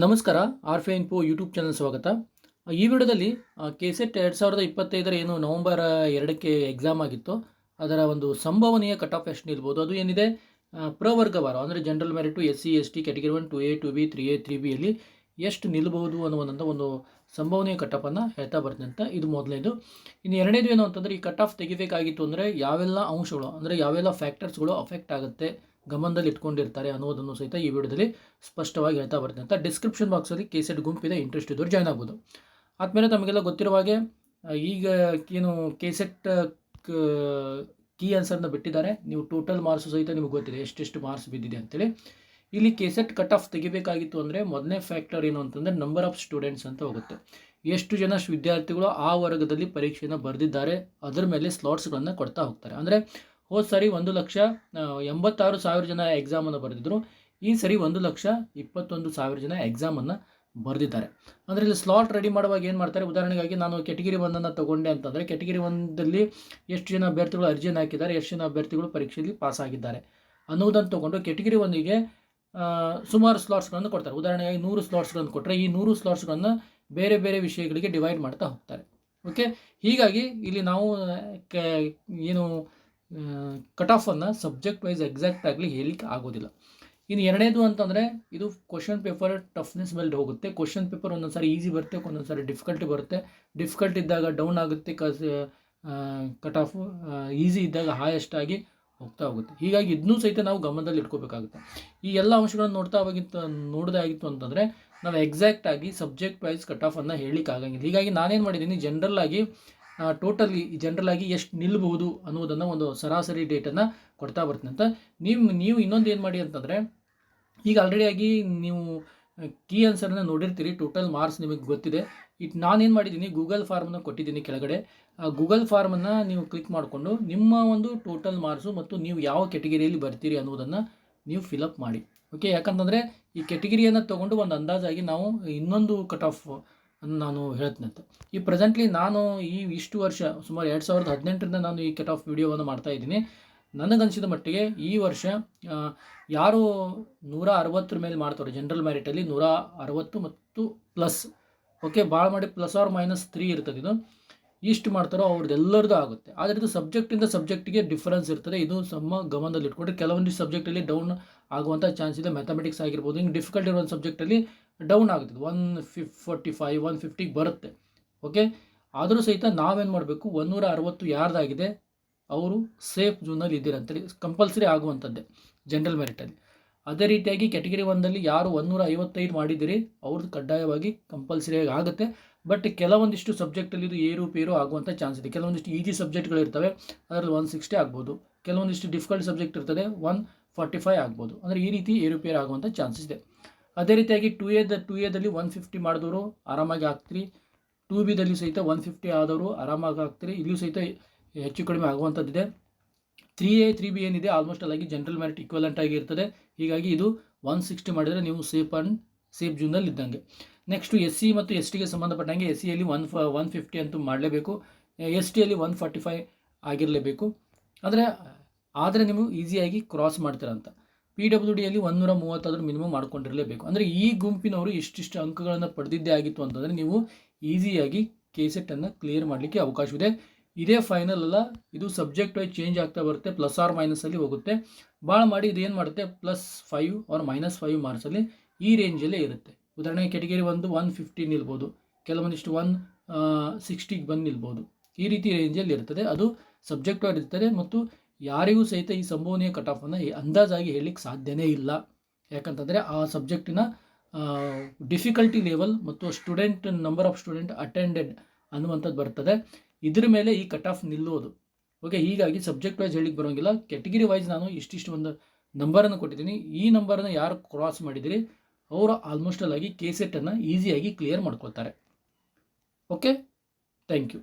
ನಮಸ್ಕಾರ ಆರ್ ಫೆ info YouTube channel ಸ್ವಾಗತ. ಈ ವಿಡಿಯೋದಲ್ಲಿ ಕೆ ಸೆಟ್ ಎರಡು ಸಾವಿರದ ಇಪ್ಪತ್ತೈದರ ಏನು ನವಂಬರ್ ಎರಡಕ್ಕೆ ಎಕ್ಸಾಮ್ ಆಗಿತ್ತು. ಅದರ ಒಂದು ಸಂಭವನೀಯ ಕಟ್ ಆಫ್ ಎಷ್ಟು ನಿಲ್ಬೋದು, ಅದು ಏನಿದೆ? ಪ್ರವರ್ಗವಾರ ಅಂದರೆ general merit S C S T category one two A two B three A three ಬಿಯಲ್ಲಿ ಎಷ್ಟು ನಿಲ್ಬೋದು ಅನ್ನುವಂಥ ಒಂದು ಸಂಭವನೀಯ ಕಟ್ ಆಫನ್ನು ಹೇಳ್ತಾ ಬರ್ತೀನಿ ಅಂತ ಇದು ಮೊದಲನೇದು. ಇನ್ನು ಎರಡನೇದು ಏನು ಅಂತಂದರೆ, ಈ ಕಟ್ ಆಫ್ ತೆಗಿಬೇಕಾಗಿತ್ತು ಅಂದರೆ ಯಾವೆಲ್ಲ ಅಂಶಗಳು, ಅಂದರೆ ಯಾವೆಲ್ಲ ಫ್ಯಾಕ್ಟರ್ಸ್ಗಳು ಅಫೆಕ್ಟ್ ಆಗುತ್ತೆ? ಗಮನದಲ್ಲಿ ಇಟ್ಕೊಂಡಿರ್ತಾರೆ ಅನ್ನೋದನ್ನು ಸಹಿತ ಈ ವಿಡಿಯೋದಲ್ಲಿ ಸ್ಪಷ್ಟವಾಗಿ ಹೇಳ್ತಾ ಬರ್ತೀನಿ. ಅಂತ ಡಿಸ್ಕ್ರಿಪ್ಷನ್ ಬಾಕ್ಸಲ್ಲಿ ಕೆ ಸೆಟ್ ಗುಂಪಿದೆ ಇಂಟ್ರೆಸ್ಟ್ ಇದ್ದವ್ರು ಜಾಯ್ನ್ ಆಗ್ಬೋದು. ಆದಮೇಲೆ ತಮಗೆಲ್ಲ ಗೊತ್ತಿರುವ ಹಾಗೆ ಈಗ ಏನು ಕೆ ಸೆಟ್ ಕೀ ಆನ್ಸರ್ನ ಬಿಟ್ಟಿದ್ದಾರೆ. ನೀವು ಟೋಟಲ್ ಮಾರ್ಕ್ಸ್ ಸಹಿತ ನಿಮಗೆ ಗೊತ್ತಿದೆ, ಎಷ್ಟೆಷ್ಟು ಮಾರ್ಕ್ಸ್ ಬಿದ್ದಿದೆ ಅಂತೇಳಿ. ಇಲ್ಲಿ ಕೆ ಸೆಟ್ ಕಟ್ ಆಫ್ ತೆಗಿಬೇಕಾಗಿತ್ತು ಅಂದರೆ ಮೊದಲನೇ ಫ್ಯಾಕ್ಟರ್ ಏನು ಅಂತಂದರೆ ನಂಬರ್ ಆಫ್ ಸ್ಟೂಡೆಂಟ್ಸ್ ಅಂತ ಹೋಗುತ್ತೆ. ಎಷ್ಟು ಜನ ವಿದ್ಯಾರ್ಥಿಗಳು ಆ ವರ್ಗದಲ್ಲಿ ಪರೀಕ್ಷೆಯನ್ನು ಬರೆದಿದ್ದಾರೆ, ಅದರ ಮೇಲೆ ಸ್ಲಾಟ್ಸ್ಗಳನ್ನು ಕೊಡ್ತಾ ಹೋಗ್ತಾರೆ. ಅಂದರೆ ಹೋದ ಸರಿ ಒಂದು ಲಕ್ಷ ಎಂಬತ್ತಾರು ಸಾವಿರ ಜನ ಎಕ್ಸಾಮನ್ನು ಬರೆದಿದ್ರು. ಈ ಸರಿ ಒಂದು ಲಕ್ಷ ಇಪ್ಪತ್ತೊಂದು ಸಾವಿರ ಜನ ಎಕ್ಸಾಮನ್ನು ಬರೆದಿದ್ದಾರೆ. ಅಂದರೆ ಇಲ್ಲಿ ಸ್ಲಾಟ್ ರೆಡಿ ಮಾಡುವಾಗ ಏನು ಮಾಡ್ತಾರೆ? ಉದಾಹರಣೆಗಾಗಿ ನಾನು ಕೆಟಗಿರಿ ಒಂದನ್ನು ತಗೊಂಡೆ ಅಂತಂದರೆ ಕೆಟಗಿರಿ ಒಂದಲ್ಲಿ ಎಷ್ಟು ಜನ ಅಭ್ಯರ್ಥಿಗಳು ಅರ್ಜಿಯನ್ನು ಹಾಕಿದ್ದಾರೆ, ಎಷ್ಟು ಜನ ಅಭ್ಯರ್ಥಿಗಳು ಪರೀಕ್ಷೆಯಲ್ಲಿ ಪಾಸ್ ಆಗಿದ್ದಾರೆ ಅನ್ನೋದನ್ನು ತಗೊಂಡು ಕೆಟಗಿರಿ ಒಂದಿಗೆ ಸುಮಾರು ಸ್ಲಾಟ್ಸ್ಗಳನ್ನು ಕೊಡ್ತಾರೆ. ಉದಾಹರಣೆಗಾಗಿ ನೂರು ಸ್ಲಾಟ್ಸ್ಗಳನ್ನು ಕೊಟ್ಟರೆ ಈ ನೂರು ಸ್ಲಾಟ್ಸ್ಗಳನ್ನು ಬೇರೆ ಬೇರೆ ವಿಷಯಗಳಿಗೆ ಡಿವೈಡ್ ಮಾಡ್ತಾ ಹೋಗ್ತಾರೆ. ಓಕೆ ಹೀಗಾಗಿ ಇಲ್ಲಿ ನಾವು ಏನು ಕಟ್ ಆಫನ್ನು ಸಬ್ಜೆಕ್ಟ್ ವೈಸ್ ಎಕ್ಸಾಕ್ಟ್ ಆಗಲಿ ಹೇಳಲಿಕ್ಕೆ ಆಗೋದಿಲ್ಲ. ಇನ್ನು ಎರಡನೇದು ಅಂತಂದರೆ, ಇದು ಕ್ವಶನ್ ಪೇಪರ್ ಟಫ್ನೆಸ್ ಮೇಲೆ ಹೋಗುತ್ತೆ. ಕ್ವಶನ್ ಪೇಪರ್ ಒಂದೊಂದು ಸಾರಿ ಈಸಿ ಬರುತ್ತೆ ಒಂದೊಂದು ಸಾರಿ ಡಿಫಿಕಲ್ಟಿ ಬರುತ್ತೆ. ಡಿಫಿಕಲ್ಟ್ ಇದ್ದಾಗ ಡೌನ್ ಆಗುತ್ತೆ ಕಸ್ ಕಟ್ ಆಫ್ ಈಸಿ ಇದ್ದಾಗ ಹಾಯೆಸ್ಟ್ ಆಗಿ ಹೋಗ್ತಾ ಹೋಗುತ್ತೆ. ಹೀಗಾಗಿ ಇದನ್ನೂ ಸಹಿತ ನಾವು ಗಮನದಲ್ಲಿ ಇಟ್ಕೋಬೇಕಾಗುತ್ತೆ. ಈ ಎಲ್ಲ ಅಂಶಗಳನ್ನು ನೋಡ್ತಾ ಹೋಗಿತ್ತು ನೋಡೋದಾಗಿತ್ತು ಅಂತಂದರೆ, ನಾವು ಎಕ್ಸಾಕ್ಟ್ ಆಗಿ ಸಬ್ಜೆಕ್ಟ್ ವೈಸ್ ಕಟ್ ಆಫನ್ನು ಹೇಳಲಿಕ್ಕೆ ಆಗಂಗಿಲ್ಲ. ಹೀಗಾಗಿ ನಾನೇನು ಮಾಡಿದ್ದೀನಿ ಜನರಲ್ ಆಗಿ ಟೋಟಲಿ ಜನರಲ್ ಆಗಿ ಎಷ್ಟು ನಿಲ್ಬಹುದು ಅನ್ನೋದನ್ನು ಒಂದು ಸರಾಸರಿ ಡೇಟನ್ನು ಕೊಡ್ತಾ ಬರ್ತೀನಿ ಅಂತ. ನೀವು ನೀವು ಇನ್ನೊಂದು ಏನು ಮಾಡಿ ಅಂತಂದರೆ, ಈಗ ಆಲ್ರೆಡಿ ಆಗಿ ನೀವು ಕೀ ಆನ್ಸರ್ನ ನೋಡಿರ್ತೀರಿ ಟೋಟಲ್ ಮಾರ್ಕ್ಸ್ ನಿಮಗೆ ಗೊತ್ತಿದೆ. ಇಟ್, ನಾನೇನು ಮಾಡಿದ್ದೀನಿ ಗೂಗಲ್ ಫಾರ್ಮನ್ನು ಕೊಟ್ಟಿದ್ದೀನಿ ಕೆಳಗಡೆ. ಆ ಗೂಗಲ್ ಫಾರ್ಮನ್ನು ನೀವು ಕ್ಲಿಕ್ ಮಾಡಿಕೊಂಡು ನಿಮ್ಮ ಒಂದು ಟೋಟಲ್ ಮಾರ್ಕ್ಸು ಮತ್ತು ನೀವು ಯಾವ ಕೆಟಗರಿಯಲ್ಲಿ ಬರ್ತೀರಿ ಅನ್ನೋದನ್ನು ನೀವು ಫಿಲಪ್ ಮಾಡಿ. ಓಕೆ ಯಾಕಂತಂದರೆ ಈ ಕೆಟಗಿರಿಯನ್ನು ತೊಗೊಂಡು ಒಂದು ಅಂದಾಜಾಗಿ ನಾವು ಇನ್ನೊಂದು ಕಟ್ ಆಫ್ ಅನ್ನು ನಾನು ಹೇಳ್ತೀನಿ ಅಂತ. ಈ ಪ್ರೆಸೆಂಟ್ಲಿ ನಾನು ಈ ಇಷ್ಟು ವರ್ಷ, ಸುಮಾರು ಎರಡು ಸಾವಿರದ ಹದಿನೆಂಟರಿಂದ ನಾನು ಈ ಕಟ್ ಆಫ್ ವಿಡಿಯೋವನ್ನು ಮಾಡ್ತಾ ಇದ್ದೀನಿ. ನನಗನ್ಸಿದ ಮಟ್ಟಿಗೆ ಈ ವರ್ಷ ಯಾರು ನೂರ ಅರವತ್ತರ ಮೇಲೆ ಮಾಡ್ತಾರೆ ಜನರಲ್ ಮ್ಯಾರಿಟಲ್ಲಿ ನೂರ ಅರವತ್ತು ಮತ್ತು ಪ್ಲಸ್ ಓಕೆ ಭಾಳ ಮಾಡಿ ಪ್ಲಸ್ ಆರ್ ಮೈನಸ್ ತ್ರೀ ಇರ್ತದೆ ಇದು. ಇಷ್ಟು ಮಾಡ್ತಾರೋ ಅವ್ರದ್ದೆಲ್ಲರದು ಆಗುತ್ತೆ. ಆದರೆ ಇದು ಸಬ್ಜೆಕ್ಟಿಂದ ಸಬ್ಜೆಕ್ಟಿಗೆ ಡಿಫ್ರೆನ್ಸ್ ಇರ್ತದೆ. ಇದು ಸಮ ಗಮನದಲ್ಲಿ ಇಟ್ಕೊಂಡ್ರೆ ಕೆಲವೊಂದು ಸಬ್ಜೆಕ್ಟಲ್ಲಿ ಡೌನ್ ಆಗುವಂಥ ಚಾನ್ಸ್ ಇದೆ. ಮ್ಯಾಥಮೆಟಿಕ್ಸ್ ಆಗಿರ್ಬೋದು, ಹಿಂಗೆ ಡಿಫಿಕಲ್ಟ್ ಇರೋ ಸಬ್ಜೆಕ್ಟಲ್ಲಿ ಡೌನ್ ಆಗುತ್ತೆ ಒನ್ ಫಿಫ್ ಫೋರ್ಟಿ ಫೈವ್ ಒನ್ ಫಿಫ್ಟಿಗೆ ಬರುತ್ತೆ. ಓಕೆ ಆದರೂ ಸಹಿತ ನಾವೇನು ಮಾಡಬೇಕು? ಒಂದೂರ ಅರವತ್ತು ಯಾರ್ದಾಗಿದೆ ಅವರು ಸೇಫ್ ಝೋನಲ್ಲಿ ಇದ್ದೀರಂತೇಳಿ ಕಂಪಲ್ಸರಿ ಆಗುವಂಥದ್ದೇ ಜನರಲ್ ಮೆರಿಟಲ್ಲಿ ಅದೇ ರೀತಿಯಾಗಿ ಕ್ಯಾಟಗರಿ ಒಂದಲ್ಲಿ ಯಾರು ಒಂದೂರ ಐವತ್ತೈದು ಮಾಡಿದ್ದೀರಿ, ಅವ್ರದ್ದು ಕಡ್ಡಾಯವಾಗಿ ಕಂಪಲ್ಸರಿಯಾಗಿ ಆಗುತ್ತೆ. ಬಟ್ ಕೆಲವೊಂದಿಷ್ಟು ಸಬ್ಜೆಕ್ಟಲ್ಲಿ ಇದು ಏರುಪೇರು ಆಗುವಂಥ ಚಾನ್ಸ್ ಇದೆ. ಕೆಲವೊಂದಿಷ್ಟು ಈಜಿ ಸಬ್ಜೆಕ್ಟ್ಗಳಿರ್ತವೆ ಅದರಲ್ಲಿ ಒನ್ ಸಿಕ್ಸ್ಟಿ ಆಗ್ಬೋದು. ಕೆಲವೊಂದಿಷ್ಟು ಡಿಫಿಕಲ್ಟ್ ಸಬ್ಜೆಕ್ಟ್ ಇರ್ತದೆ ಒನ್ ಫಾರ್ಟಿ ಫೈವ್ ಆಗ್ಬೋದು. ಅಂದರೆ ಈ ರೀತಿ ಏರುಪೇರು ಆಗುವಂಥ ಚಾನ್ಸಸ್ ಇದೆ. ಅದೇ ರೀತಿಯಾಗಿ ಟು ಎದ ಟು ಎದಲ್ಲಿ ಒನ್ ಫಿಫ್ಟಿ ಮಾಡಿದವರು ಆರಾಮಾಗಿ ಆಗ್ತೀರಿ ಟು ಬಿದಲ್ಲಿ ಸಹಿತ ಒನ್ ಫಿಫ್ಟಿ ಆದವರು ಆರಾಮಾಗಿ ಆಗ್ತೀರಿ ಇಲ್ಲಿಯೂ ಸಹಿತ ಹೆಚ್ಚು ಕಡಿಮೆ ಆಗುವಂಥದ್ದಿದೆ. ತ್ರೀ ಎ ತ್ರೀ ಬಿ ಏನಿದೆ ಆಲ್ಮೋಸ್ಟ್ ಅಲ್ಲಾಗಿ ಜನರಲ್ ಮೆರಿಟ್ ಈಕ್ವಲೆಂಟ್ ಆಗಿರ್ತದೆ ಹೀಗಾಗಿ ಇದು ಒನ್ ಸಿಕ್ಸ್ಟಿ ಮಾಡಿದರೆ ನೀವು ಸೇಫ್ ಆ್ಯಂಡ್ ಸೇಫ್ ಜೂನಲ್ಲಿ ಇದ್ದಂಗೆ. ನೆಕ್ಸ್ಟು ಎಸ್ ಸಿ ಮತ್ತು ಎಸ್ ಟಿಗೆ ಸಂಬಂಧಪಟ್ಟಂಗೆ ಎಸ್ ಸಿಯಲ್ಲಿ ಒನ್ ಫ ಒನ್ ಫಿಫ್ಟಿ ಅಂತೂ ಮಾಡಲೇಬೇಕು. ಎಸ್ ಟಿಯಲ್ಲಿ ಒನ್ ಫಾರ್ಟಿ ಫೈವ್ ಆಗಿರಲೇಬೇಕು. ಆದರೆ ಆದರೆ ನೀವು ಈಸಿಯಾಗಿ ಕ್ರಾಸ್ ಮಾಡ್ತೀರ ಅಂತ. ಪಿ ಡಬ್ಲ್ಯೂ ಡಿಯಲ್ಲಿ ಒಂದೂರ ಮೂವತ್ತಾದರೂ ಮಿನಿಮಮ್ ಮಾಡ್ಕೊಂಡಿರಲೇಬೇಕು. ಅಂದರೆ ಈ ಗುಂಪಿನವರು ಇಷ್ಟಿಷ್ಟು ಅಂಕಗಳನ್ನು ಪಡೆದಿದ್ದೇ ಆಗಿತ್ತು ಅಂತಂದರೆ ನೀವು ಈಸಿಯಾಗಿ ಕೆ ಸೆಟ್ಟನ್ನು ಕ್ಲಿಯರ್ ಮಾಡಲಿಕ್ಕೆ ಅವಕಾಶವಿದೆ. ಇದೇ ಫೈನಲ್ ಅಲ್ಲ, ಇದು ಸಬ್ಜೆಕ್ಟ್ ವೈಸ್ ಚೇಂಜ್ ಆಗ್ತಾ ಬರುತ್ತೆ ಪ್ಲಸ್ ಆರ್ ಮೈನಸಲ್ಲಿ ಹೋಗುತ್ತೆ. ಭಾಳ ಮಾಡಿ ಇದು ಏನು ಮಾಡುತ್ತೆ? Plus five or minus five ಮಾರ್ಕ್ಸಲ್ಲಿ ಈ ರೇಂಜಲ್ಲೇ ಇರುತ್ತೆ. ಉದಾಹರಣೆಗೆ ಕೆಟಗರಿ ಒಂದು ಒನ್ ಫಿಫ್ಟಿ ನಿಲ್ಬೋದು. ಕೆಲವೊಂದಿಷ್ಟು ಒನ್ ಸಿಕ್ಸ್ಟಿಗೆ ಬಂದು ನಿಲ್ಬೋದು. ಈ ರೀತಿ ರೇಂಜಲ್ಲಿ ಇರ್ತದೆ. ಅದು ಸಬ್ಜೆಕ್ಟ್ ವೈಸ್ ಇರ್ತದೆ ಮತ್ತು ಯಾರಿಗೂ ಸಹಿತ ಈ ಸಂಭವನೀಯ ಕಟ್ ಆಫನ್ನು ಅಂದಾಜಾಗಿ ಹೇಳಲಿಕ್ಕೆ ಸಾಧ್ಯನೇ ಇಲ್ಲ. ಯಾಕಂತಂದರೆ ಆ ಸಬ್ಜೆಕ್ಟಿನ ಡಿಫಿಕಲ್ಟಿ ಲೆವೆಲ್ ಮತ್ತು student, number of student attended ಅನ್ನುವಂಥದ್ದು ಬರ್ತದೆ. ಇದ್ರ ಮೇಲೆ ಈ ಕಟ್ ಆಫ್ ನಿಲ್ಲೋದು. ಓಕೆ, ಹೀಗಾಗಿ ಸಬ್ಜೆಕ್ಟ್ ವೈಸ್ ಹೇಳಿಕ್ಕೆ ಬರೋಂಗಿಲ್ಲ. ಕೆಟಗಿರಿ ವೈಸ್ ನಾನು ಇಷ್ಟಿಷ್ಟು ಒಂದು ನಂಬರನ್ನು ಕೊಟ್ಟಿದ್ದೀನಿ. ಈ ನಂಬರನ್ನು ಯಾರು ಕ್ರಾಸ್ ಮಾಡಿದಿರಿ, ಅವರು ಆಲ್ಮೋಸ್ಟ್ ಆಗಿ ಕೆ ಸೆಟ್ಟನ್ನು ಈಸಿಯಾಗಿ ಕ್ಲಿಯರ್ ಮಾಡ್ಕೊಳ್ತಾರೆ. Okay, thank you.